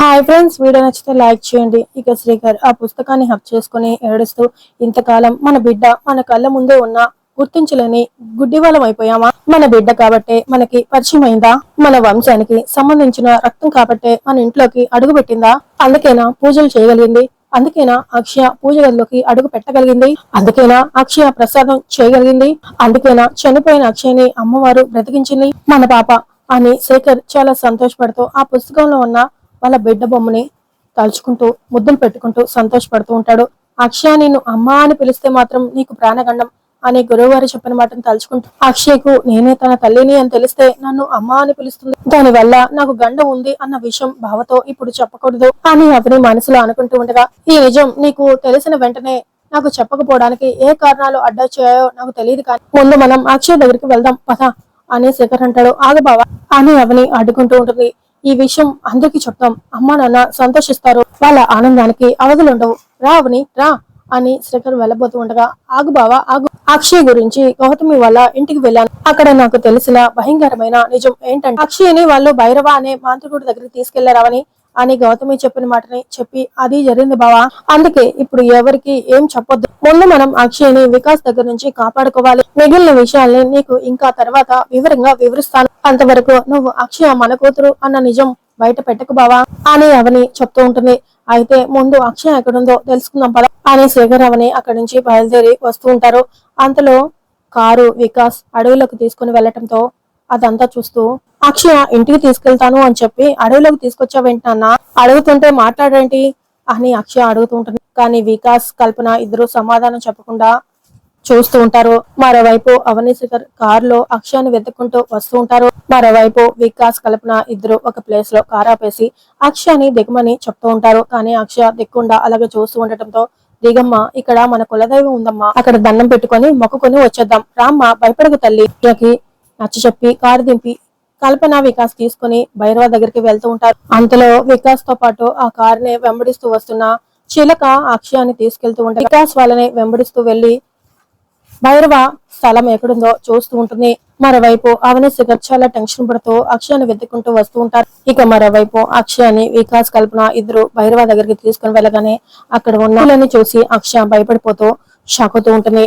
Hi friends video నచ్చితే like చేయండి. ఇక శ్రీకర్ ఆ పుస్తకాన్ని హక్ చేసుకుని ఏడుస్తూ ఇంతకాలం మన బిడ్డ మన కళ్ళ ముందే ఉన్న గుర్తించలేని గుడ్డివాలం అయిపోయామా? మన బిడ్డ కాబట్టే మనకి పరిచయం అయిందా? మన వంశానికి సంబంధించిన రక్తం కాబట్టే మన ఇంట్లోకి అడుగు పెట్టిందా? అందుకేనా పూజలు చేయగలిగింది? అందుకేనా అక్షయ పూజ గదిలోకి అడుగు పెట్టగలిగింది? అందుకేనా అక్షయ ప్రసాదం చేయగలిగింది? అందుకేనా చనిపోయిన అక్షయని అమ్మవారు బ్రతికించింది? మన పాప అని శేఖర్ చాలా సంతోషపడుతూ ఆ పుస్తకంలో ఉన్న వాళ్ళ బిడ్డ బొమ్మని తలుచుకుంటూ ముద్దులు పెట్టుకుంటూ సంతోషపడుతూ ఉంటాడు. అక్షయ నిన్ను అమ్మా అని పిలిస్తే మాత్రం నీకు ప్రాణగండం అని గురువు గారు చెప్పిన మాటను తలుచుకుంటూ అక్షయ్కు నేనే తన తల్లిని అని తెలిస్తే నన్ను అమ్మా అని పిలుస్తుంది. దాని వల్ల నాకు గండం ఉంది అన్న విషయం బావతో ఇప్పుడు చెప్పకూడదు అని అతని మనసులో అనుకుంటూ ఉండగా ఈ నిజం నీకు తెలిసిన వెంటనే నాకు చెప్పకపోవడానికి ఏ కారణాలు అడ్డొచ్చాయో నాకు తెలియదు కానీ ముందు మనం అక్షయ్ దగ్గరికి వెళ్దాం పద అని శేఖర్ అంటాడు. ఆగబావా అని అవని అడ్డుకుంటూ ఉంటుంది. ఈ విషయం అందరికీ చెప్తాం అమ్మా నాన్న సంతోషిస్తారు. వాళ్ళ ఆనందానికి అవధులుండవు. ఉండవు రావుని రా అని శ్రీకర్ వెళ్ళబోతూ ఉండగా ఆగు బావా ఆగు. అక్షయ్ గురించి గౌతమి వాళ్ళ ఇంటికి వెళ్ళాను. అక్కడ నాకు తెలిసిన భయంకరమైన నిజం ఏంటంటే అక్షయ్ని వాళ్ళు భైరవ అనే మాంత్రికుడి దగ్గరికి తీసుకెళ్ళారావని అని గౌతమి చెప్పిన మాటని చెప్పి అది జరిగింది బావా. అందుకే ఇప్పుడు ఎవరికి ఏం చెప్పొద్దు. ముందు మనం అక్షయ్ని వికాస్ దగ్గర నుంచి కాపాడుకోవాలి. మిగిలిన విషయాల్ని నీకు ఇంకా తర్వాత వివరంగా వివరిస్తాను. అంతవరకు నువ్వు అక్షయ మన కూతురు అన్న నిజం బయట పెట్టకు బావా అని అవని చెప్తూ ఉంటుంది. అయితే ముందు అక్షయ ఎక్కడుందో తెలుసుకుందాం పద అని శేఖర్ అవని అక్కడి నుంచి బయలుదేరి వస్తూ ఉంటారు. అంతలో కారు వికాస్ అడవిలోకి తీసుకుని వెళ్ళటంతో అదంతా చూస్తూ అక్షయ ఇంటికి తీసుకెళ్తాను అని చెప్పి అడవిలోకి తీసుకొచ్చావేంటన్న అడుగుతుంటే మాట్లాడేంటి? అని అక్షయ అడుగుతుంటుంది కానీ వికాస్ కల్పన ఇద్దరు సమాధానం చెప్పకుండా చూస్తూ ఉంటారు. మరోవైపు అవని కార్లో అక్షయాన్ని వెతుక్కుంటూ వస్తూ ఉంటారు. మరోవైపు వికాస్ కల్పన ఇద్దరు ఒక ప్లేస్లో కార్ ఆపేసి అక్షయాని దిగమని చెప్తూ ఉంటారు. కానీ అక్షయ దిక్కుండా అలాగే చూస్తూ ఉండటంతో దిగమ్మ ఇక్కడ మన కులదైవం ఉందమ్మా. అక్కడ దండం పెట్టుకొని మొక్కుకొని వచ్చేద్దాం. రామ్మ భయపడకు తల్లి. నచ్చ చెప్పి కారు దింపి కల్పన వికాస్ తీసుకుని భైరవ దగ్గరికి వెళ్తూ ఉంటారు. అంతలో వికాస్తో పాటు ఆ కారుని వెంబడిస్తూ వస్తున్న చిలక అక్షయాన్ని తీసుకెళ్తూ ఉంటారు వికాస్ వాళ్ళని వెంబడిస్తూ వెళ్ళి భైరవ స్థలం ఎక్కడుందో చూస్తూ ఉంటుంది. మరోవైపు అవని సిగర్ చాలా టెన్షన్ పడుతూ అక్షయాన్ని వెతుక్కుంటూ వస్తూ ఉంటారు. ఇక మరోవైపు అక్షయాన్ని వికాస్ కల్పన ఇద్దరు భైరవ దగ్గరికి తీసుకుని వెళ్ళగానే అక్కడ ఉన్న వాళ్ళని చూసి అక్షయ భయపడిపోతూ షాక్ అవుతూ ఉంటుంది.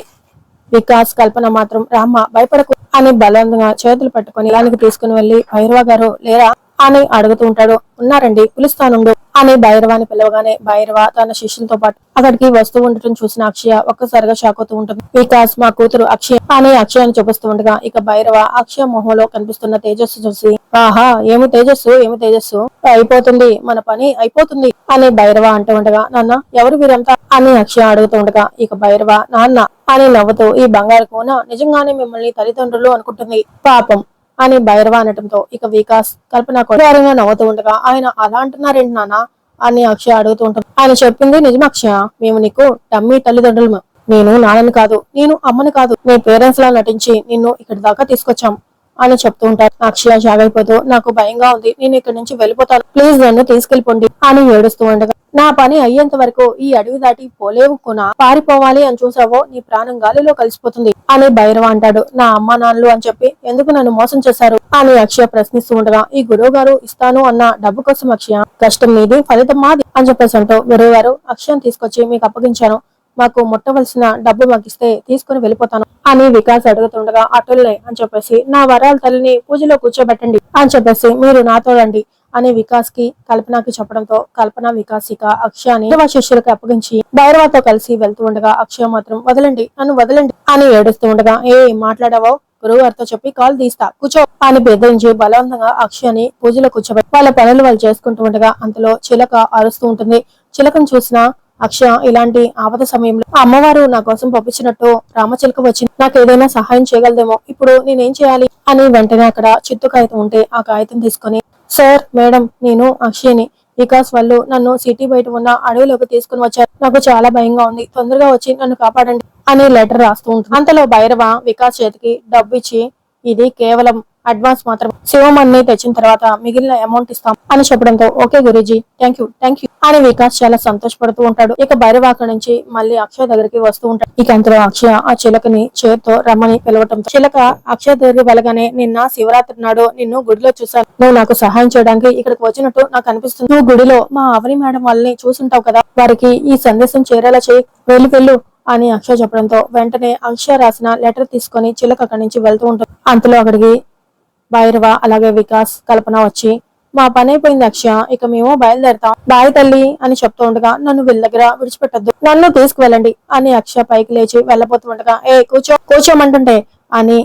వికాస్ కల్పన మాత్రం రామ్మ భయపడకు అని బలంగా చేతులు పట్టుకొని ఇలానికి తీసుకుని వెళ్ళి భైరవ గారు లేరా? అని అడుగుతూ ఉంటాడు. ఉన్నారండి పిలుస్తానుండు అని భైరవాని పిలవగానే భైరవ తన శిష్యులతో పాటు అక్కడికి వస్తూ ఉండటం చూసిన అక్షయ ఒక్కసారిగా షాక్ అవుతూ ఉంటుంది. వికాస్ మా కూతురు అక్షయ అని అక్షయాన్ని చూపిస్తూ ఉండగా ఇక భైరవ అక్షయ మొహంలో కనిపిస్తున్న తేజస్సు చూసి ఆహా ఏమి తేజస్సు ఏమి తేజస్సు? అయిపోతుంది మన పని అయిపోతుంది అని భైరవ అంటూ ఉండగా నాన్న ఎవరు వీరంతా? అని అక్షయ అడుగుతూ ఉండగా ఇక భైరవ నాన్న అని నవ్వుతూ ఈ బంగారు కోన నిజంగానే మిమ్మల్ని తల్లిదండ్రులు అనుకుంటుంది. పాపం అని భైరవ అనటంతో ఇక వికాస్ కల్పన కొడారంగా నవ్వుతూ ఉండగా ఆయన అలా అంటున్నారేంటి నాన్న? అని అక్షయ అడుగుతూ ఉంటుంది. ఆయన చెప్పింది నిజం అక్షయ. మేము నీకు టమ్మీ తల్లిదండ్రులు నేను నాన్నని కాదు నేను అమ్మని కాదు. నీ పేరెంట్స్ లా నటించి నిన్ను ఇక్కడి దాకా తీసుకొచ్చాం అని చెప్తూ ఉంటారు. అక్షయ జాగైపోతూ నాకు భయంగా ఉంది. నేను ఇక్కడి నుంచి వెళ్ళిపోతాను. ప్లీజ్ నన్ను తీసుకెళ్ళిపోండి అని ఏడుస్తూ ఉండగా నా పని అయ్యేంత వరకు ఈ అడవి దాటి పోలేవు కొనా. పారిపోవాలి అని చూసావో నీ ప్రాణం గాలిలో కలిసిపోతుంది అని భైరవ అంటాడు. నా అమ్మ నాన్నలు అని చెప్పి ఎందుకు నన్ను మోసం చేశారు? అని అక్షయ ప్రశ్నిస్తూ ఉండగా ఈ గురువు గారు ఇస్తాను అన్న డబ్బు కోసం అక్షయ. కష్టం మీది ఫలితం మాది అని చెప్పేసి అంటూ గురువు గారు అక్షయం తీసుకొచ్చి మీకు అప్పగించాను. మాకు ముట్టవలసిన డబ్బు మాకు ఇస్తే తీసుకుని వెళ్ళిపోతాను అని వికాస్ అడుగుతుండగా అటుల్నే అని చెప్పేసి నా వరాల తల్లిని పూజలో కూర్చోబెట్టండి అని చెప్పేసి మీరు నాతో రండి. అనే వికాస్కి కల్పనకి చెప్పడంతో కల్పన వికాస్ ఇక అక్షయాని భైరవ శిష్యులకు అప్పగించి భైరవతో కలిసి వెళ్తూ ఉండగా అక్షయ మాత్రం వదలండి నన్ను వదలండి అని ఏడుస్తూ ఉండగా ఏ మాట్లాడావో? గురువుగారితో చెప్పి కాల్ తీస్తా కూర్చో అని బెదిరించి బలవంతంగా అక్షయని పూజలో కూర్చోబెట్టి వాళ్ళ పనులు వాళ్ళు చేసుకుంటూ ఉండగా అంతలో చిలక అరుస్తూ ఉంటుంది. చిలకను చూసిన అక్షయ ఇలాంటి ఆపద సమయంలో అమ్మవారు నా కోసం పంపించినట్టు రామచిలక వచ్చింది. నాకు ఏదైనా సహాయం చేయగలదేమో. ఇప్పుడు నేనేం చేయాలి? అని వెంటనే అక్కడ చిత్తు కాగితం ఉంటే ఆ కాగితం తీసుకొని సార్ మేడం నేను అక్షయ్ని. వికాస్ వాళ్ళు నన్ను సిటీ బయట ఉన్న అడవిలోకి తీసుకుని వచ్చారు. నాకు చాలా భయంగా ఉంది. తొందరగా వచ్చి నన్ను కాపాడండి అని లెటర్ రాస్తూ ఉంటుంది. అంతలో భైరవ వికాస్ చేతికి డబ్బు ఇచ్చి ఇది కేవలం అడ్వాన్స్ మాత్రం శివమణి తెచ్చిన తర్వాత మిగిలిన అమౌంట్ ఇస్తాం అని చెప్పడంతో okay Guruji thank you thank you అని వికాస్ చాలా సంతోషపడుతూ ఉంటాడు. ఇక భైరవ అక్కడి నుంచి మళ్ళీ అక్షయ్ దగ్గరికి వస్తూ ఉంటాడు. ఇక అంతలో అక్షయ ఆ చిలకని చేతితో రమ్మని పిలవటంతో చిలక అక్షయ్ దగ్గరికి వెళ్ళగానే నిన్న శివరాత్రి నాడు నిన్ను గుడిలో చూశాను. నువ్వు నాకు సహాయం చేయడానికి ఇక్కడికి వచ్చినట్టు నాకు అనిపిస్తుంది. నువ్వు గుడిలో మా అవని మేడం వాళ్ళని చూసుంటావు కదా వారికి ఈ సందేశం చేరేలా చేయి. వెళ్ళు వెళ్ళు అని అక్షయ్ చెప్పడంతో వెంటనే అక్షయ్ రాసిన లెటర్ తీసుకొని చిలక అక్కడి నుంచి వెళ్తూ ఉంటుంది అంతలో అక్కడికి భైరవ అలాగే వికాస్ కల్పన వచ్చి మా పని అయిపోయింది అక్షయ ఇక మేము బయలుదేరతాం. బాయ్ తల్లి అని చెప్తూ ఉండగా నన్ను వీళ్ళ దగ్గర విడిచిపెట్టద్దు. నన్ను తీసుకువెళ్ళండి అని అక్షయ పైకి లేచి వెళ్ళబోతూ ఉండగా ఏ కూర్చో కూర్చోమంటుంటే అని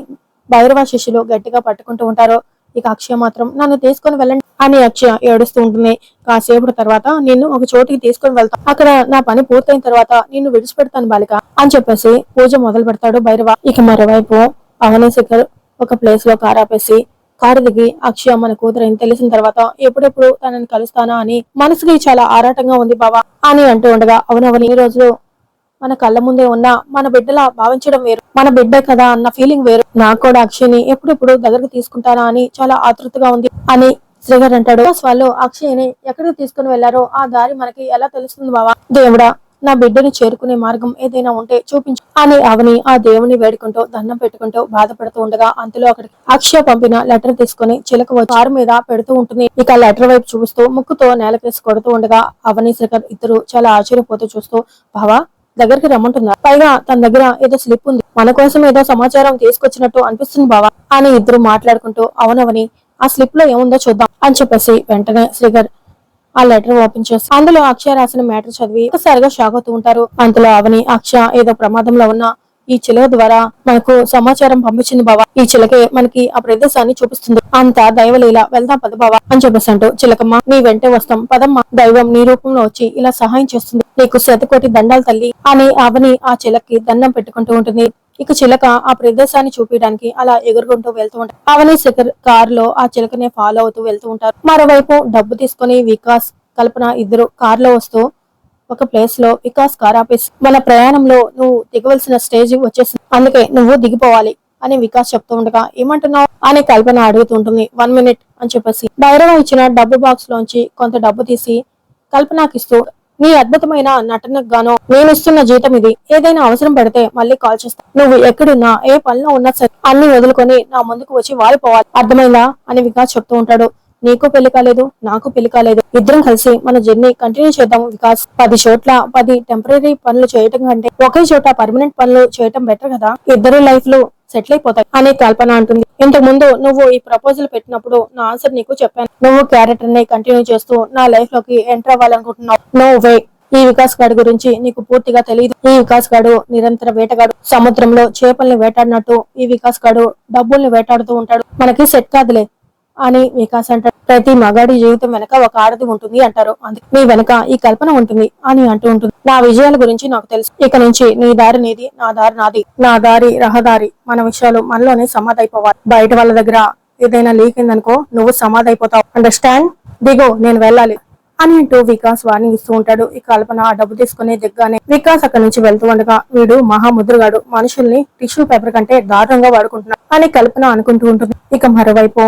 భైరవ శిష్యులు గట్టిగా పట్టుకుంటూ ఉంటారు. ఇక అక్షయ మాత్రం నన్ను తీసుకొని వెళ్ళండి అని అక్షయ ఏడుస్తూ ఉంటుంది. కాసేపటి తర్వాత నిన్ను ఒక చోటికి తీసుకొని వెళ్తాను అక్కడ నా పని పూర్తయిన తర్వాత నిన్ను విడిచిపెడతాను బాలిక అని చెప్పేసి పూజ మొదలు పెడతాడు భైరవ. ఇక మరోవైపు అవనీ శిఖర్ ఒక ప్లేస్లో కారాపేసి కారు దిగి అక్షయ మన కూతురని తెలిసిన తర్వాత ఎప్పుడెప్పుడు తనని కలుస్తానా అని మనసుకి చాలా ఆరాటంగా ఉంది బావా. అని అంటూ ఉండగా అవునవని ఈ రోజు మన కళ్ళ ముందే ఉన్న మన బిడ్డలా భావించడం వేరు. మన బిడ్డ కదా అన్న ఫీలింగ్ వేరు. నాకు కూడా అక్షయ్ని ఎప్పుడెప్పుడు దగ్గరకు తీసుకుంటానా అని చాలా ఆతృతగా ఉంది అని శ్రీగారు అంటాడు. వాళ్ళు అక్షయ్ని ఎక్కడికి తీసుకుని వెళ్ళారో ఆ దారి మనకి ఎలా తెలుస్తుంది బావా? దేవుడా నా బిడ్డని చేరుకునే మార్గం ఏదైనా ఉంటే చూపించు. అని అవని ఆ దేవుని వేడుకుంటూ దండం పెట్టుకుంటూ బాధపడుతూ ఉండగా అంతలో అక్కడికి అక్షయ పంపిన లెటర్ తీసుకుని చిలక కారు మీద పెడుతూ ఉంటుంది. ఇక లెటర్ వైపు చూస్తూ ముక్కుతో నేలకేసి కొడుతూ ఉండగా అవని శేఖర్ ఇద్దరు చాలా ఆశ్చర్యపోతూ చూస్తూ బావా దగ్గరికి రమ్మంటుందా పైగా తన దగ్గర ఏదో స్లిప్ ఉంది. మన కోసం ఏదో సమాచారం తీసుకొచ్చినట్టు అనిపిస్తుంది బావా అని ఇద్దరు మాట్లాడుకుంటూ అవునవని ఆ స్లిప్లో ఏముందో చూద్దాం అని చెప్పేసి వెంటనే శ్రీగర్ ఆ లెటర్ ఓపెన్ చేసి అందులో అక్షయ రాసిన మ్యాటర్ చదివి ఒకసారిగా షాక్ అవుతూ ఉంటారు. అంతలో అవని అక్ష ఏదో ప్రమాదంలో ఉన్న ఈ చిలక ద్వారా మనకు సమాచారం పంపించింది బావా. ఈ చిలకే మనకి ఆ ప్రదేశాన్ని చూపిస్తుంది. అంత దైవలీల. వెళ్దాం పద బావా అని చెప్పేసి అంటూ చిలకమ్మ నీ వెంటే వస్తాం. పదమ్మ. దైవం నీ రూపంలో వచ్చి ఇలా సహాయం చేస్తుంది. నీకు శతకోటి దండాలు తల్లి అని అవని ఆ చిలకి దండం పెట్టుకుంటూ ఉంటుంది. ఇక చిలక ఆ ప్రదేశాన్ని చూపించడానికి అలా ఎగురుకుంటూ వెళ్తూ ఉంటారు అవని శిఖర్ కార్లో ఆ చిలకని ఫాలో అవుతూ వెళ్తూ ఉంటారు. మరోవైపు డబ్బు తీసుకుని వికాస్ కల్పన ఇద్దరు కార్లో వస్తూ ఒక ప్లేస్లో వికాస్ కార్ ఆపేసి మన ప్రయాణంలో నువ్వు దిగవలసిన స్టేజ్ వచ్చేసింది. అందుకే నువ్వు దిగిపోవాలి అని వికాస్ చెప్తూ ఉండగా ఏమంటున్నావు? అని కల్పన అడుగుతుంటుంది వన్ మినిట్ అని చెప్పేసి. భైరవ ఇచ్చిన డబ్బు బాక్స్ లోంచి కొంత డబ్బు తీసి కల్పనకిస్తూ నీ అద్భుతమైన నటనకు గాను నేను ఇస్తున్న జీతం ఇది. ఏదైనా అవసరం పడితే మళ్ళీ కాల్ చేస్తా. నువ్వు ఎక్కడున్నా ఏ పనిలో ఉన్నా సరే అన్ని వదులుకొని నా ముందుకు వచ్చి వాలిపోవాలి. అర్థమైందా? అని వికాస్ చెప్తూ ఉంటాడు. నీకు పెళ్ళి కాలేదు నాకు పెళ్ళి కాలేదు. ఇద్దరం కలిసి మన జర్నీ కంటిన్యూ చేద్దాం వికాస్. పది చోట్ల పది టెంపరీ పనులు చేయటం కంటే ఒకే చోట పర్మనెంట్ పనులు చేయటం బెటర్ కదా? ఇద్దరు లైఫ్లు సెటిల్ అయిపోతాయి అనే కల్పన అంటుంది. ఇంతకు ముందు నువ్వు ఈ ప్రపోజల్ పెట్టినప్పుడు నా ఆన్సర్ నీకు చెప్పాను. నువ్వు క్యారెక్టర్ని కంటిన్యూ చేస్తూ నా లైఫ్లోకి ఎంటర్ అవ్వాలనుకుంటున్నావు. నో వే ఈ వికాస్ గాడి గురించి నీకు పూర్తిగా తెలియదు ఈ వికాస్ గాడు నిరంతర వేటగాడు. సముద్రంలో చేపల్ని వేటాడినట్టు ఈ వికాస్ గాడు డబ్బుల్ని వేటాడుతూ ఉంటాడు. మనకి సెట్ కాదులే. అని వికాస్ అంటాడు. ప్రతి మగాడి జీవితం వెనక ఒక ఆడది ఉంటుంది అంటారు. మీ నీ వెనక ఈ కల్పన ఉంటుంది అని అంటూ ఉంటుంది. నా విజయాల గురించి నాకు తెలుసు. ఇక నుంచి నీ దారి నీది నా దారి నాది. నా దారి రహదారి. మన విషయాలు మనలోనే సమాధైపోవాలి. బయట వాళ్ళ దగ్గర ఏదైనా లీక్ అయిందనుకో నువ్వు సమాధైపోతావు. అండర్స్టాండ్? దిగో నేను వెళ్ళాలి అని అంటూ వికాస్ వార్నింగ్ ఇస్తూ ఉంటాడు. ఈ కల్పన ఆ డబ్బు తీసుకునే దిగ్గానే వికాస్ అక్కడి నుంచి వెళ్తూ ఉండగా వీడు మహాముద్రగాడు. మనుషుల్ని టిష్యూ పేపర్ కంటే దారుణంగా వాడుకుంటున్నాడు అని కల్పన అనుకుంటూ ఉంటుంది. ఇక మరోవైపు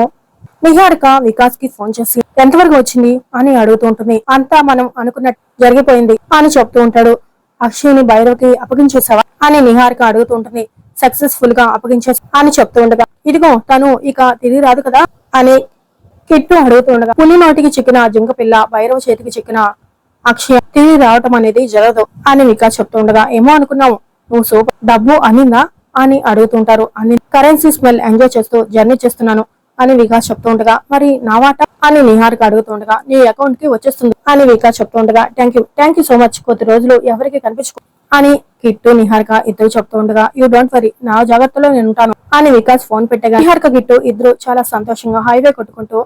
నిహారిక వికాస్కి ఫోన్ చేసి ఎంతవరకు వచ్చింది? అని అడుగుతూ ఉంటుంది. అంతా మనం అనుకున్నట్టు జరిగిపోయింది అని చెప్తూ ఉంటాడు. అక్షయ్ని భైరవ్కి అప్పగించేసావా అని నిహారిక అడుగుతూ ఉంటుంది. సక్సెస్ఫుల్గా అప్పగించేసా అని చెప్తూ ఉండగా ఇదిగో తను ఇక తిరిగి రాదు కదా? అని కిట్టు అడుగుతూ ఉండగా పులి నోటికి చిక్కిన జింక పిల్ల భైరవ చేతికి చిక్కిన అక్షయ తిరిగి రావటం అనేది జరగదు అని వికాస్ చెప్తూ ఉండగా ఏమో అనుకున్నావు? నువ్వు సూపర్ డబ్బు అనిందా? అని అడుగుతుంటారు అని కరెన్సీ స్మెల్ ఎంజాయ్ చేస్తూ జర్నీ చేస్తున్నాను. అని వికాస్ చెప్తుండగా మరి నా వాటా? అని నిహారిక అడుగుతుండగా నీ అకౌంట్కి వచ్చేస్తుంది అని Vikas చెప్తుండగా thank you thank you so much కొద్ది రోజులు ఎవరికి కనిపించుకో అని కిట్టు నిహారిక ఇద్దరు చెప్తుండగా యూ డోంట్ వరీ నా జాగ్రత్తలో నేను ఉంటాను అని వికాస్ ఫోన్ పెట్టగా నిహారిక కిట్టు ఇద్దరు చాలా సంతోషంగా హైవే కొట్టుకుంటూ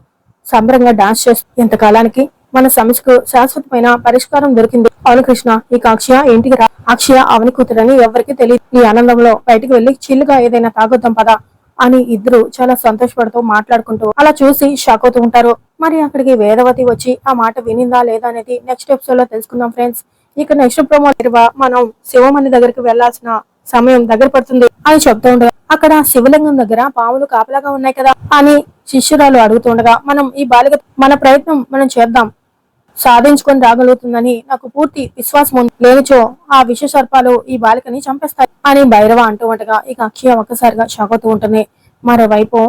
సంబరంగా డాన్స్ చేస్తూ ఇంతకాలానికి మన సమస్యకు శాశ్వతమైన పరిష్కారం దొరికింది. అవును కృష్ణ ఇక అక్షయ ఇంటికి రా. అక్షయ అవని కూతురని ఎవరికి తెలియదు ఈ ఆనందంలో బయటికి వెళ్ళి చిల్లుగా ఏదైనా తాగొద్దాం పదా. అని ఇద్దరు చాలా సంతోషపడుతూ మాట్లాడుకుంటూ అలా చూసి షాక్ అవుతూ ఉంటారు. మరి అక్కడికి వేదవతి వచ్చి ఆ మాట వినిందా లేదా అనేది నెక్స్ట్ ఎపిసోడ్లో తెలుసుకుందాం ఫ్రెండ్స్ ఇక నెక్స్ట్ ప్రోమో మనం శివమణి దగ్గరికి వెళ్ళాల్సిన సమయం దగ్గర పడుతుంది అని చెప్తూ ఉండగా అక్కడ శివలింగం దగ్గర పాములు కాపలాగా ఉన్నాయి కదా అని శిష్యురాలు అడుగుతుండగా మనం ఈ బాలిక మన ప్రయత్నం మనం చేద్దాం. సాధించుకొని రాగలుగుతుందని నాకు పూర్తి విశ్వాసం లేనిచో ఆ విష సర్పాలు ఈ బాలికని చంపేస్తాయి అని భైరవ అంటూ ఉండగా ఇక అక్షయ ఒక్కసారిగా షాక్ అవుతూ ఉంటుంది మరోవైపు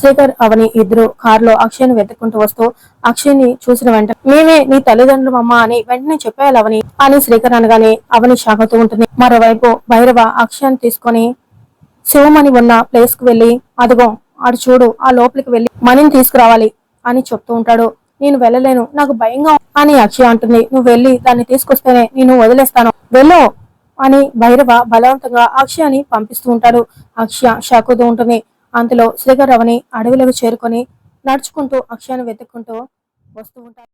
శేఖర్ అవని ఇద్దరు కారులో అక్షయ్ని వెతుక్కుంటూ వస్తూ అక్షయ్ని చూసిన వెంటనే మేమే నీ తల్లిదండ్రులు అమ్మ అని వెంటనే చెప్పేయాలి అవని అని శ్రీకర్ అనగానే అవని షాక్ అవుతూ ఉంటుంది మరోవైపు భైరవ అక్షయాన్ని తీసుకొని శివమణి ఉన్న ప్లేస్కు వెళ్ళి అదిగో ఆడు చూడు ఆ లోపలికి వెళ్ళి మణిని తీసుకురావాలి అని చెప్తూ ఉంటాడు. నేను వెళ్ళలేను. నాకు భయంగా అని అక్షయ అంటుంది. నువ్వు వెళ్ళి దాన్ని తీసుకొస్తేనే నేను వదిలేస్తాను. వెళ్ళు అని భైరవ బలవంతంగా అక్షయాని పంపిస్తూ ఉంటాడు. అక్షయ షాకుతూ ఉంటుంది. అంతలో శ్రీకర్ అవని అడవిలోకి చేరుకొని నడుచుకుంటూ అక్షయాన్ని వెతుక్కుంటూ వస్తూ ఉంటాడు